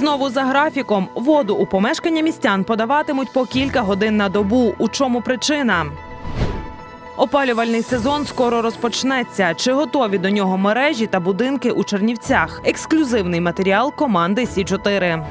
Знову за графіком воду у помешкання містян подаватимуть по кілька годин на добу. У чому причина? Опалювальний сезон скоро розпочнеться. Чи готові до нього мережі та будинки у Чернівцях? Ексклюзивний матеріал команди Сі 4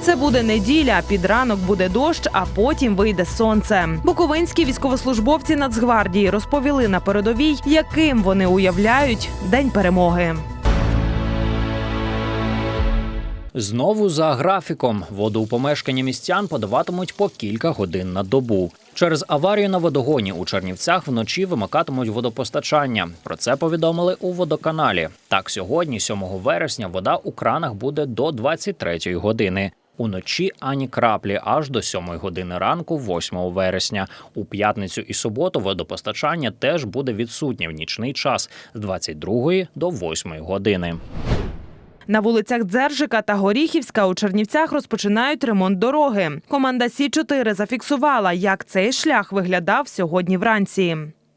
це буде неділя, під ранок буде дощ, а потім вийде сонце. Буковинські військовослужбовці Нацгвардії розповіли на передовій, яким вони уявляють день перемоги. Знову за графіком воду у помешканні містян подаватимуть по кілька годин на добу. Через аварію на водогоні у Чернівцях вночі вимикатимуть водопостачання. Про це повідомили у водоканалі. Так, сьогодні, 7 вересня, вода у кранах буде до 23 години. Уночі ані краплі аж до 7 години ранку, 8 вересня. У п'ятницю і суботу водопостачання теж буде відсутнє в нічний час з 22 до 8 години. На вулицях Дзержика та Горіхівська у Чернівцях розпочинають ремонт дороги. Команда Сі 4 зафіксувала, як цей шлях виглядав сьогодні вранці.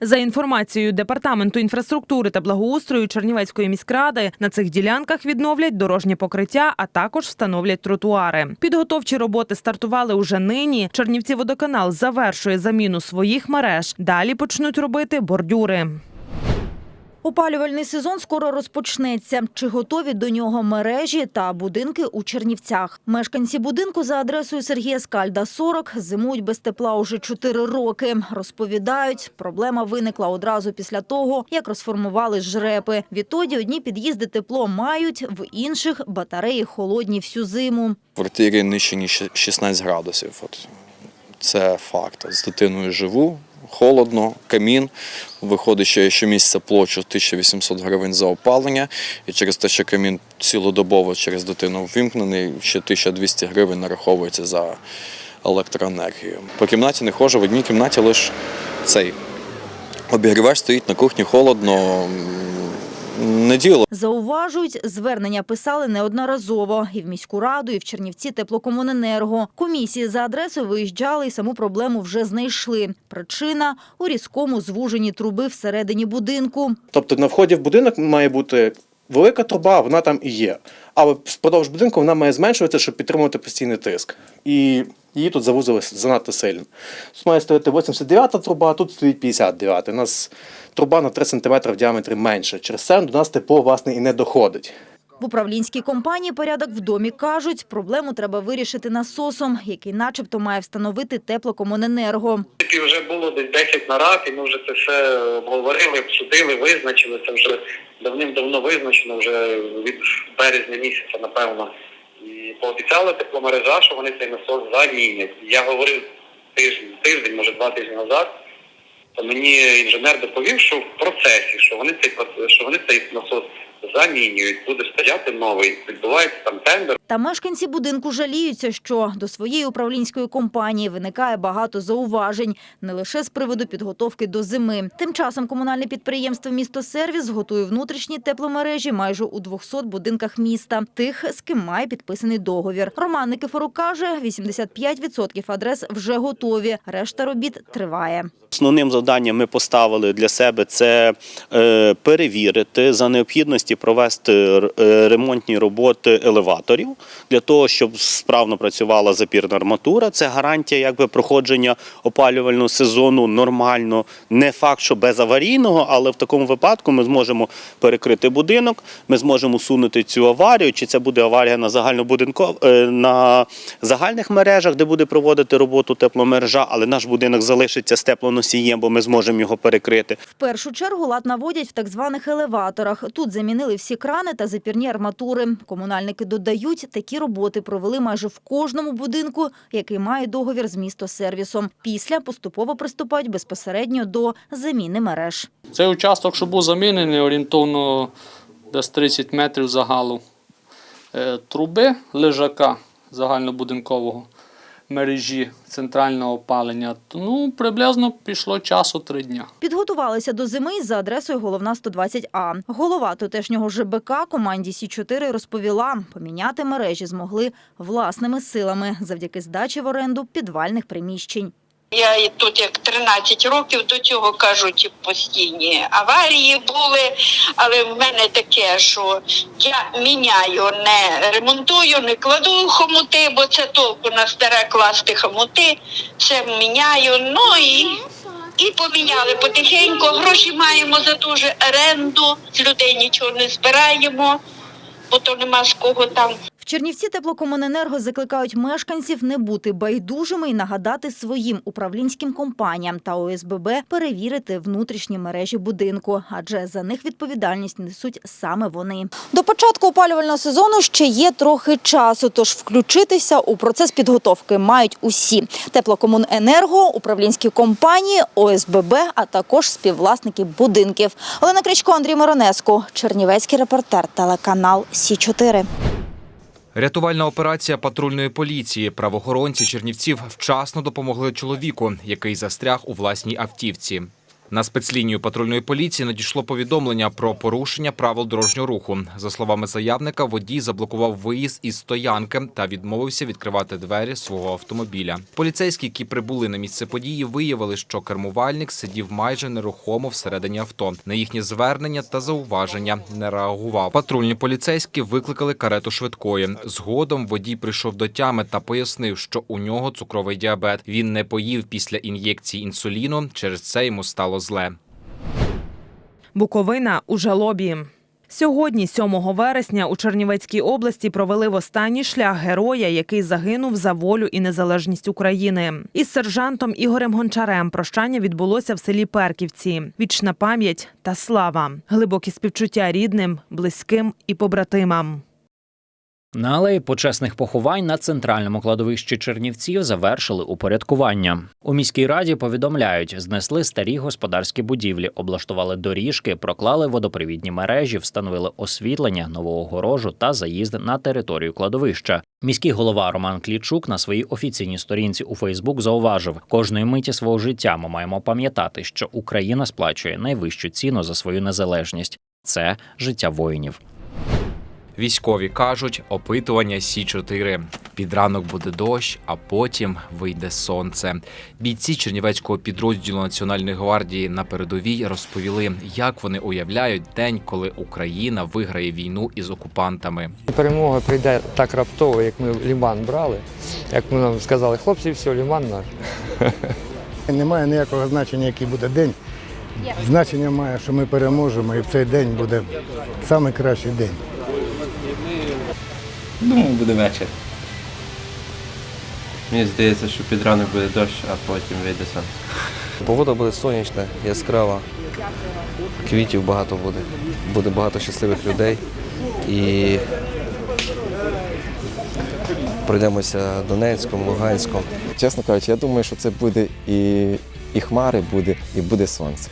За інформацією департаменту інфраструктури та благоустрою Чернівецької міськради, на цих ділянках відновлять дорожнє покриття, а також встановлять тротуари. Підготовчі роботи стартували уже нині. Чернівці водоканал завершує заміну своїх мереж. Далі почнуть робити бордюри. Опалювальний сезон скоро розпочнеться. Чи готові до нього мережі та будинки у Чернівцях? Мешканці будинку за адресою Сергія Скальда 40 зимують без тепла уже 4 роки. Розповідають, проблема виникла одразу після того, як розформували жрепи. Відтоді одні під'їзди тепло мають, в інших батареї холодні всю зиму. В квартирі нижче ніж 16 градусів. От. Це факт. З дитиною живу, холодно, камін. Виходить, що щомісяця плачу 1800 гривень за опалення. І через те, що камін цілодобово через дитину ввімкнений, ще 1200 гривень нараховується за електроенергію. По кімнаті не ходжу, в одній кімнаті лише цей обігрівач стоїть на кухні холодно. Не діло. Зауважують, звернення писали неодноразово і в міську раду, і в Чернівці теплокомуненерго. Комісії за адресою виїжджали і саму проблему вже знайшли. Причина у різкому звуженні труби всередині будинку. Тобто на вході в будинок має бути велика труба, вона там і є. Але впродовж будинку вона має зменшуватися, щоб підтримувати постійний тиск. І її тут завузили занадто сильно. Тут має стояти 89-та труба, а тут стоїть 59. У нас труба на 3 см в діаметрі менше. Через це до нас тепло власне і не доходить. В управлінській компанії «Порядок в домі» кажуть, проблему треба вирішити насосом, який начебто має встановити теплокомуненерго. принципі, вже було десь 10 нарад, і ми вже це все обговорили, обсудили, визначили. Це вже давним-давно визначено, вже від березня місяця, напевно. І пообіцяли тепломережа, що вони цей насос замінять. Я говорив тиждень, тиждень, може два тижні назад. То мені інженер доповів, що в процесі, що вони цей що вони цей насос замінюють, буде стояти новий. Відбувається там тендер. Та мешканці будинку жаліються, що до своєї управлінської компанії виникає багато зауважень, не лише з приводу підготовки до зими. Тим часом комунальне підприємство «Місто Сервіс» готує внутрішні тепломережі майже у 200 будинках міста, тих, з ким має підписаний договір. Роман Никифорук каже, 85% адрес вже готові, решта робіт триває. Основним завданням ми поставили для себе це е, перевірити за необхідності провести е, ремонтні роботи елеваторів для того, щоб справно працювала запірна арматура. Це гарантія якби проходження опалювального сезону нормально. Не факт, що без аварійного, але в такому випадку ми зможемо перекрити будинок, ми зможемо усунути цю аварію. Чи це буде аварія на загальнобудинко е, на загальних мережах, де буде проводити роботу тепломережа, але наш будинок залишиться з теплоносієм, бо ми зможемо його перекрити. В першу чергу лад наводять в так званих елеваторах. Тут замінили всі крани та запірні арматури. Комунальники додають, такі роботи провели майже в кожному будинку, який має договір з містосервісом. Після поступово приступають безпосередньо до заміни мереж. Цей участок, що був замінений, орієнтовно десь 30 метрів загалу е, труби лежака загальнобудинкового мережі центрального опалення. Ну, приблизно пішло часу три дня. Підготувалися до зими за адресою головна 120А. Голова тутешнього ЖБК команді Сі 4 розповіла, поміняти мережі змогли власними силами завдяки здачі в оренду підвальних приміщень. Я тут як 13 років до цього кажуть, постійні аварії були, але в мене таке, що я міняю, не ремонтую, не кладу хомути, бо це толку на старе класти хомути. Все міняю. Ну і, і поміняли потихеньку. Гроші маємо за ту же оренду. З людей нічого не збираємо, бо то нема з кого там. Чернівці теплокомуненерго закликають мешканців не бути байдужими і нагадати своїм управлінським компаніям та ОСББ перевірити внутрішні мережі будинку, адже за них відповідальність несуть саме вони. До початку опалювального сезону ще є трохи часу, тож включитися у процес підготовки мають усі теплокомуненерго, управлінські компанії, ОСББ, а також співвласники будинків. Олена Кричко, Андрій Моронеско, Чернівецький репортер, телеканал Сі 4 Рятувальна операція патрульної поліції. Правоохоронці Чернівців вчасно допомогли чоловіку, який застряг у власній автівці. На спецлінію патрульної поліції надійшло повідомлення про порушення правил дорожнього руху. За словами заявника, водій заблокував виїзд із стоянки та відмовився відкривати двері свого автомобіля. Поліцейські, які прибули на місце події, виявили, що кермувальник сидів майже нерухомо всередині авто. На їхнє звернення та зауваження не реагував. Патрульні поліцейські викликали карету швидкої. Згодом водій прийшов до тями та пояснив, що у нього цукровий діабет. Він не поїв після ін'єкції інсуліну. Через це йому стало зле. Буковина у жалобі. Сьогодні, 7 вересня, у Чернівецькій області провели в останній шлях героя, який загинув за волю і незалежність України. Із сержантом Ігорем Гончарем прощання відбулося в селі Перківці. Вічна пам'ять та слава, глибокі співчуття рідним, близьким і побратимам. На алеї почесних поховань на центральному кладовищі Чернівців завершили упорядкування. У міській раді повідомляють, знесли старі господарські будівлі, облаштували доріжки, проклали водопровідні мережі, встановили освітлення, нову огорожу та заїзд на територію кладовища. Міський голова Роман Клічук на своїй офіційній сторінці у Фейсбук зауважив: кожної миті свого життя ми маємо пам'ятати, що Україна сплачує найвищу ціну за свою незалежність це життя воїнів. Військові кажуть, опитування Сі 4 Під ранок буде дощ, а потім вийде сонце. Бійці Чернівецького підрозділу Національної гвардії на передовій розповіли, як вони уявляють день, коли Україна виграє війну із окупантами. Перемога прийде так раптово, як ми Ліман брали. Як ми нам сказали, хлопці, все, Ліман наш. Немає ніякого значення, який буде день. Значення має, що ми переможемо, і в цей день буде найкращий день. Думаю, буде вечір. Мені здається, що під ранок буде дощ, а потім вийде сонце. Погода буде сонячна, яскрава, квітів багато буде, буде багато щасливих людей і пройдемося Донецьком, Луганськом. Чесно кажучи, я думаю, що це буде і, і хмари буде, і буде сонце.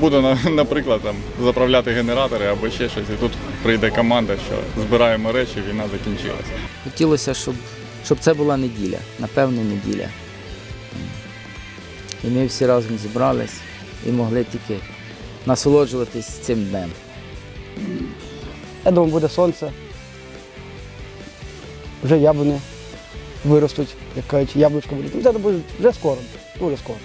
Буду, наприклад, там заправляти генератори або ще щось, і тут прийде команда, що збираємо речі, війна закінчилася. Хотілося, щоб, щоб це була неділя, напевно, неділя. І ми всі разом зібрались і могли тільки насолоджуватись цим днем. Я думаю, буде сонце. Вже яблуни виростуть, як кажуть, яблучко буде. Це буде вже скоро, дуже скоро.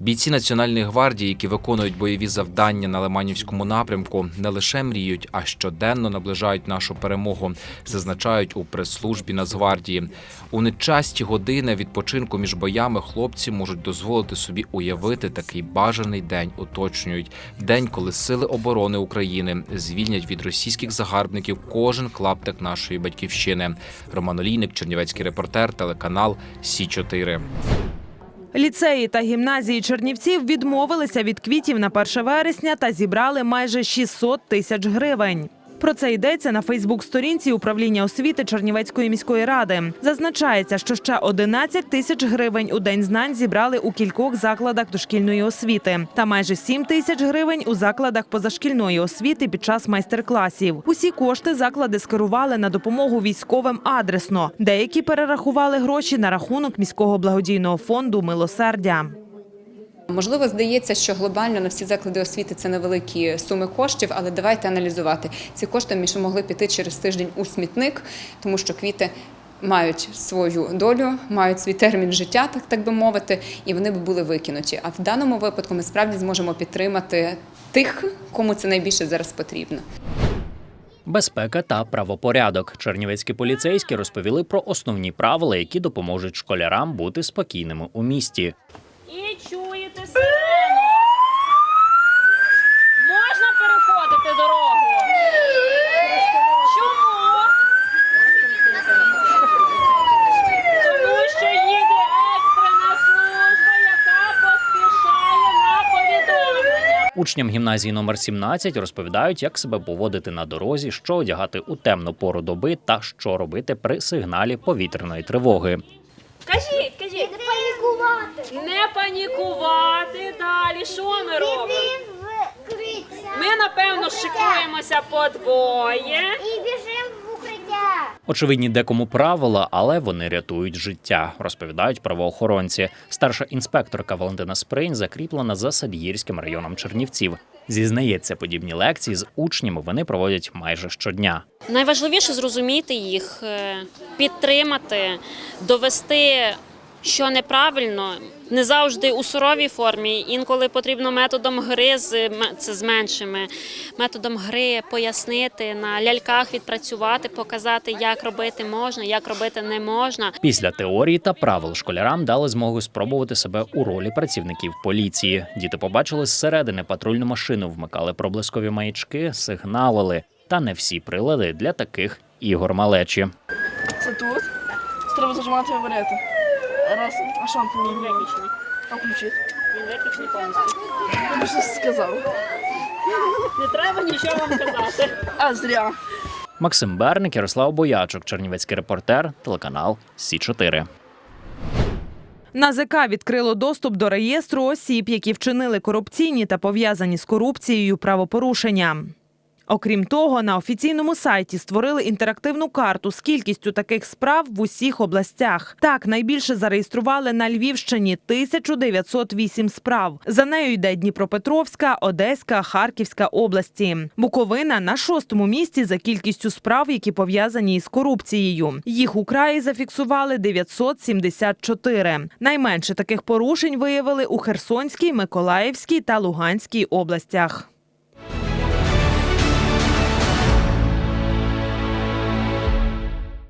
Бійці Національної гвардії, які виконують бойові завдання на Лиманівському напрямку, не лише мріють, а щоденно наближають нашу перемогу, зазначають у прес-службі Нацгвардії. У нечасті години відпочинку між боями хлопці можуть дозволити собі уявити такий бажаний день. Уточнюють день, коли сили оборони України звільнять від російських загарбників кожен клаптик нашої батьківщини. Роман Олійник, Чернівецький репортер, телеканал Сі 4 Ліцеї та гімназії Чернівців відмовилися від квітів на 1 вересня та зібрали майже 600 тисяч гривень. Про це йдеться на Фейсбук-сторінці управління освіти Чернівецької міської ради. Зазначається, що ще 11 тисяч гривень у день знань зібрали у кількох закладах дошкільної освіти, та майже 7 тисяч гривень у закладах позашкільної освіти під час майстер-класів. Усі кошти заклади скерували на допомогу військовим адресно. Деякі перерахували гроші на рахунок міського благодійного фонду Милосердя. Можливо, здається, що глобально на всі заклади освіти це невеликі суми коштів, але давайте аналізувати. Ці кошти ми ще могли піти через тиждень у смітник, тому що квіти мають свою долю, мають свій термін життя, так, так би мовити, і вони би були викинуті. А в даному випадку ми справді зможемо підтримати тих, кому це найбільше зараз потрібно. Безпека та правопорядок. Чернівецькі поліцейські розповіли про основні правила, які допоможуть школярам бути спокійними у місті. І чуєте сирену. Можна переходити дорогу? Чому? Тому що їде екстрена служба, яка поспішає на повідомлення. Учням гімназії номер 17 розповідають, як себе поводити на дорозі, що одягати у темну пору доби та що робити при сигналі повітряної тривоги. Кажіть, кажіть. Не панікувати. Не панікувати. Далі що ми робимо? Ми, напевно, шикуємося подвоє. І біжимо в укриття. Очевидні декому правила, але вони рятують життя, розповідають правоохоронці. Старша інспекторка Валентина Спринь закріплена за Садгірським районом Чернівців. Зізнається, подібні лекції з учнями вони проводять майже щодня. Найважливіше зрозуміти їх, е, підтримати, довести, що неправильно, не завжди у суровій формі. Інколи потрібно методом гри з це з меншими, методом гри пояснити на ляльках відпрацювати, показати, як робити можна, як робити не можна. Після теорії та правил школярам дали змогу спробувати себе у ролі працівників поліції. Діти побачили зсередини патрульну машину, вмикали проблискові маячки, сигналили. Та не всі прилади для таких ігор малечі. Це тут. Треба зажимати і говорити. Раз, а що він виключений? А включити? Він виключений повністю. Я б щось сказав. Не треба нічого вам казати. А, зря. Максим Берник, Ярослав Боячук, Чернівецький репортер, телеканал Сі 4 НАЗК відкрило доступ до реєстру осіб, які вчинили корупційні та пов'язані з корупцією правопорушення. Окрім того, на офіційному сайті створили інтерактивну карту з кількістю таких справ в усіх областях. Так, найбільше зареєстрували на Львівщині 1908 справ. За нею йде Дніпропетровська, Одеська, Харківська області. Буковина на шостому місці за кількістю справ, які пов'язані із корупцією. Їх у краї зафіксували 974. Найменше таких порушень виявили у Херсонській, Миколаївській та Луганській областях.